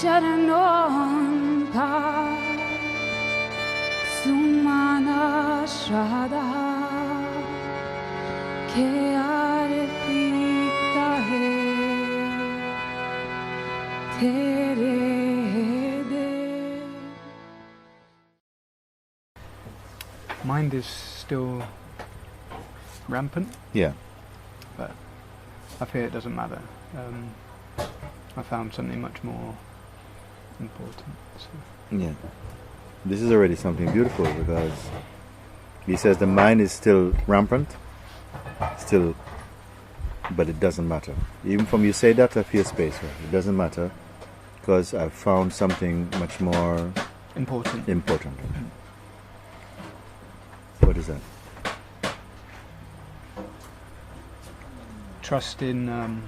Sharanon Pa Sumana Shraddha. Ke Arpita Hai. Tere Mind is still rampant, Yeah. but I fear it doesn't matter. Um, I found something much more important. So. Yeah. This is already something beautiful because he says the mind is still rampant, still, but it doesn't matter. Even from you say that, I feel space. Right? It doesn't matter because I've found something much more Important. important. What is that? Trust in, um,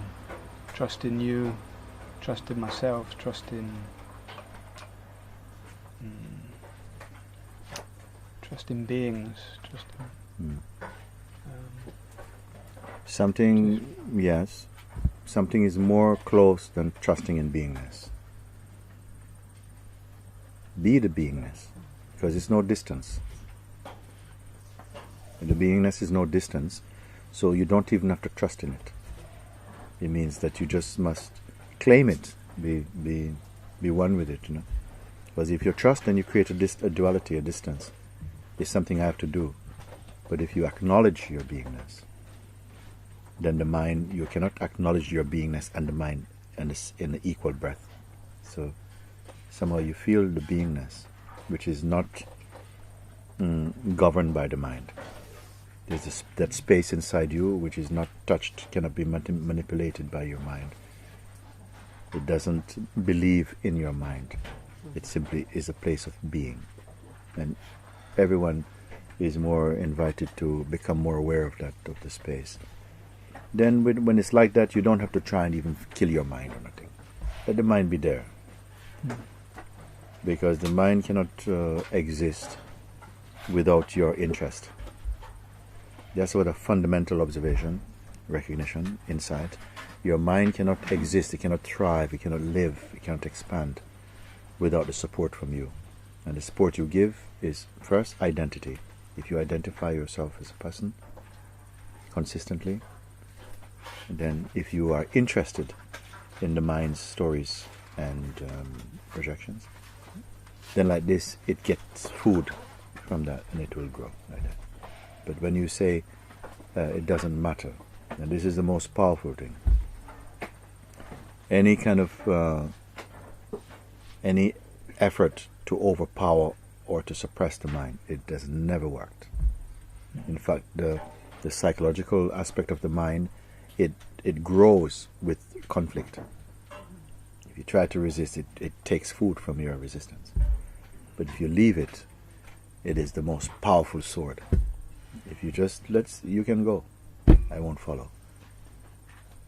trust in you, trust in myself, trust in, trust in beingness, trust in. Hmm. Um, Something, yes, something is more close than trusting in beingness. Be the beingness, because it's no distance. The beingness is no distance, so you don't even have to trust in it. It means that you just must claim it, be be be one with it, you know. Because if you trust, then you create a, a duality, a distance. It's something I have to do. But if you acknowledge your beingness, then the mind you cannot acknowledge your beingness and the mind in this in the equal breath. So somehow you feel the beingness, which is not mm, governed by the mind. There's this, that space inside you which is not touched, cannot be mani- manipulated by your mind. It doesn't believe in your mind. It simply is a place of being, and everyone is more invited to become more aware of that of the space then when, it's like that, you don't have to try and even kill your mind or nothing. Let the mind be there. Because the mind cannot uh, exist without your interest. That's what a fundamental observation, recognition, insight. Your mind cannot exist, it cannot thrive, it cannot live, it cannot expand without the support from you. And the support you give is first identity. If you identify yourself as a person consistently, then if you are interested in the mind's stories and um, projections, then like this, it gets food from that and it will grow like that. But when you say uh, it doesn't matter, and this is the most powerful thing, any kind of uh, any effort to overpower or to suppress the mind, it has never worked. In fact, the the psychological aspect of the mind, it it grows with conflict. If you try to resist it, it takes food from your resistance. But if you leave it, it is the most powerful sword. If you just let's you can go. I won't follow.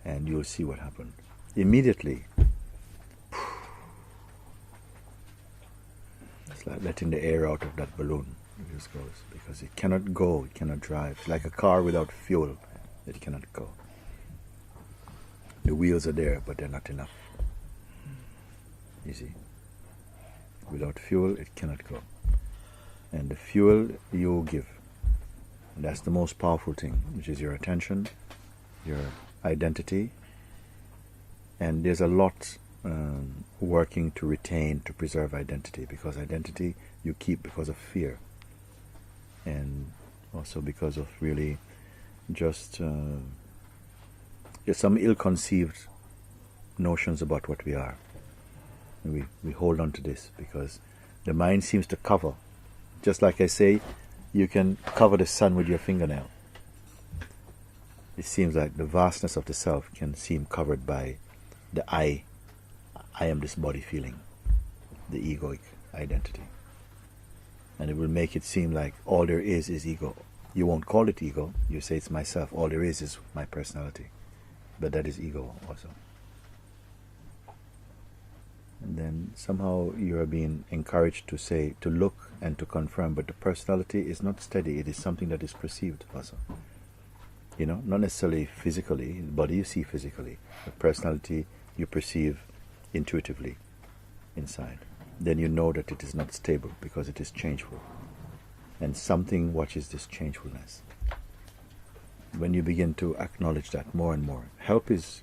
And you'll see what happened. Immediately like letting the air out of that balloon. It just goes because it cannot go, it cannot drive. It's like a car without fuel, it cannot go. The wheels are there, but they're not enough. You see, without fuel, it cannot go. And the fuel you give, and that's the most powerful thing, which is your attention, your identity, and there's a lot um, working to retain, to preserve identity, because identity you keep because of fear and also because of really just uh, there's some ill-conceived notions about what we are. We, we hold on to this because the mind seems to cover. Just like I say, you can cover the sun with your fingernail. It seems like the vastness of the self can seem covered by the I. I am this body feeling, the egoic identity and it will make it seem like all there is is ego. You won't call it ego, you say it's myself. All there is is my personality. But that is ego also. And then somehow you are being encouraged to say, to look and to confirm, but the personality is not steady, it is something that is perceived also. You know, not necessarily physically, the body you see physically, the personality you perceive intuitively. inside, then you know that it is not stable because it is changeful. And something watches this changefulness. When you begin to acknowledge that more and more, help is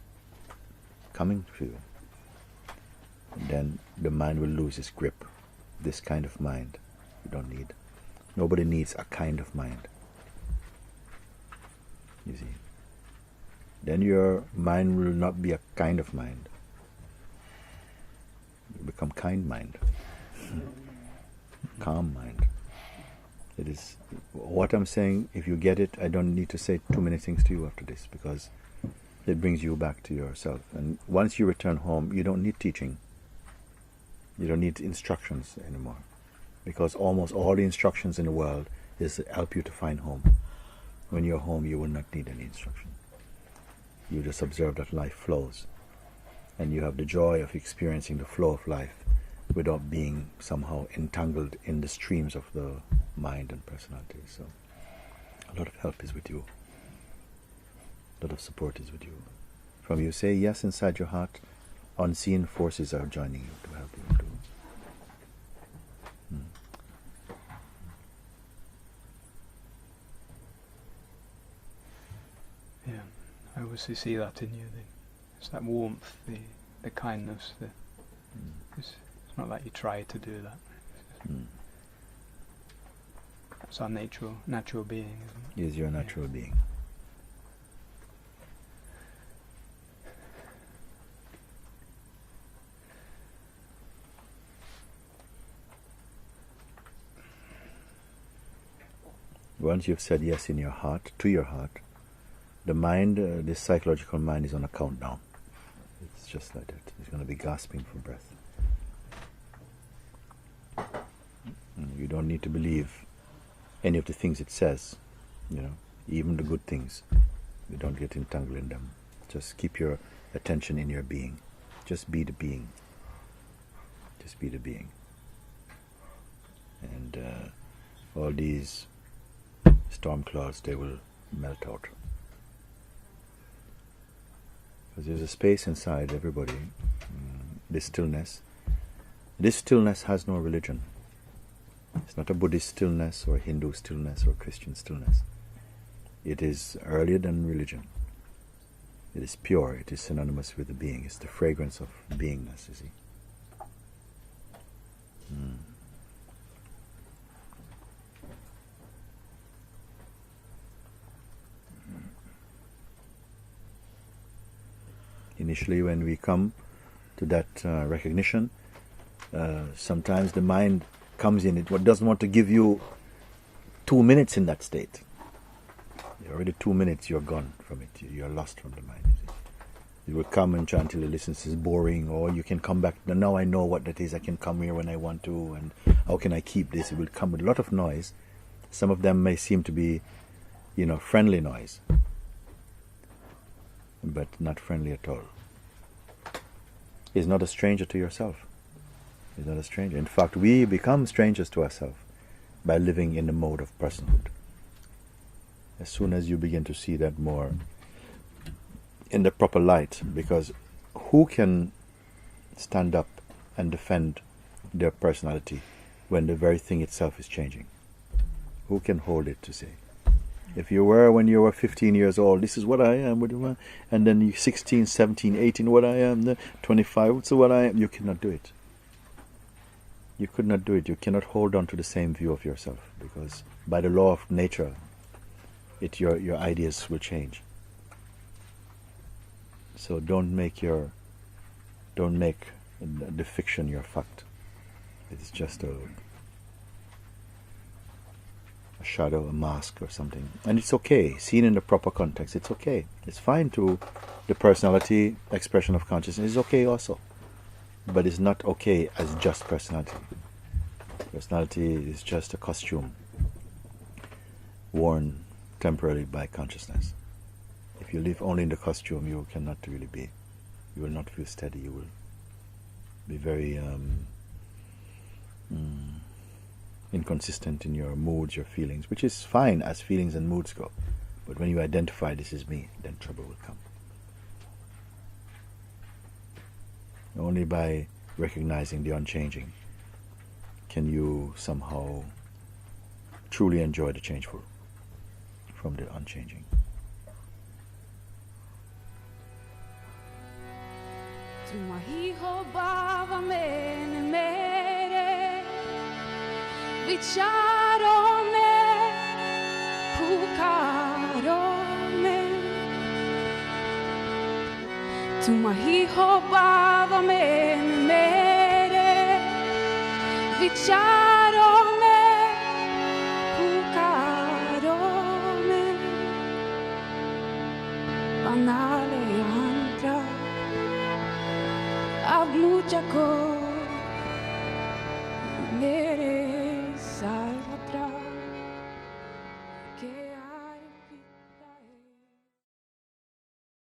coming to you. Then the mind will lose its grip. This kind of mind you don't need. Nobody needs a kind of mind. You see. Then your mind will not be a kind of mind. Become kind mind. Calm mind. It is what I'm saying, if you get it, I don't need to say too many things to you after this because it brings you back to yourself. And once you return home, you don't need teaching. You don't need instructions anymore. Because almost all the instructions in the world is to help you to find home. When you're home, you will not need any instruction. You just observe that life flows. And you have the joy of experiencing the flow of life without being somehow entangled in the streams of the mind and personality. So, a lot of help is with you. A lot of support is with you. From you say yes inside your heart, unseen forces are joining you to help you. Hmm. Yeah, I obviously see that in you. The, it's that warmth, the the kindness. The, Mm. it's, it's not like you try to do that. Mm. It's our natural natural being, isn't it? Is your natural being. Once you've said yes in your heart, to your heart, the mind, uh, this psychological mind, is on a countdown. Just like that. It's going to be gasping for breath. Mm, You don't need to believe any of the things it says, you know, even the good things. You don't get entangled in them. Just keep your attention in your being. Just be the being. Just be the being. And uh, all these storm clouds, they will melt out. Because there's a space inside everybody, mm, this stillness. This stillness has no religion. It's not a Buddhist stillness or Hindu stillness or Christian stillness. It is earlier than religion. It is pure. It is synonymous with the being. It's the fragrance of beingness, you see. Mm. Initially, when we come to that uh, recognition, uh, sometimes the mind comes in. It doesn't want to give you two minutes in that state. Already two minutes, you're gone from it. You're lost from the mind. you. Will come and try until it listens is boring, or you can come back. Now I know what that is. I can come here when I want to, and how can I keep this? It will come with a lot of noise. Some of them may seem to be, you know, friendly noise, but not friendly at all. Is not a stranger to yourself. Is not a stranger. In fact, we become strangers to ourselves by living in the mode of personhood. As soon as you begin to see that more in the proper light, because who can stand up and defend their personality when the very thing itself is changing? Who can hold it to say? If you were when you were 15 years old, this is what I am, and then you 16, 17, 18, what I am, then 25, so what I am, you cannot do it. You could not do it. You cannot hold on to the same view of yourself because by the law of nature, it your your ideas will change. So don't make your don't make the fiction your fact. It's just a a shadow, a mask, or something. And it's okay, seen in the proper context, it's okay. It's fine to the personality expression of consciousness is okay also. But it's not okay as just personality. Personality is just a costume worn temporarily by consciousness. If you live only in the costume, you cannot really be. You will not feel steady. You will be very um, mm, inconsistent in your moods, your feelings, which is fine as feelings and moods go. But when you identify this is me, then trouble will come. Only by recognizing the unchanging, can you somehow truly enjoy the changeful from the unchanging? Hijo bava Vicharo me Pukaro me Tu hijo bava mene mere. Vicharo me Pukaro me Banale andra av mucha cosa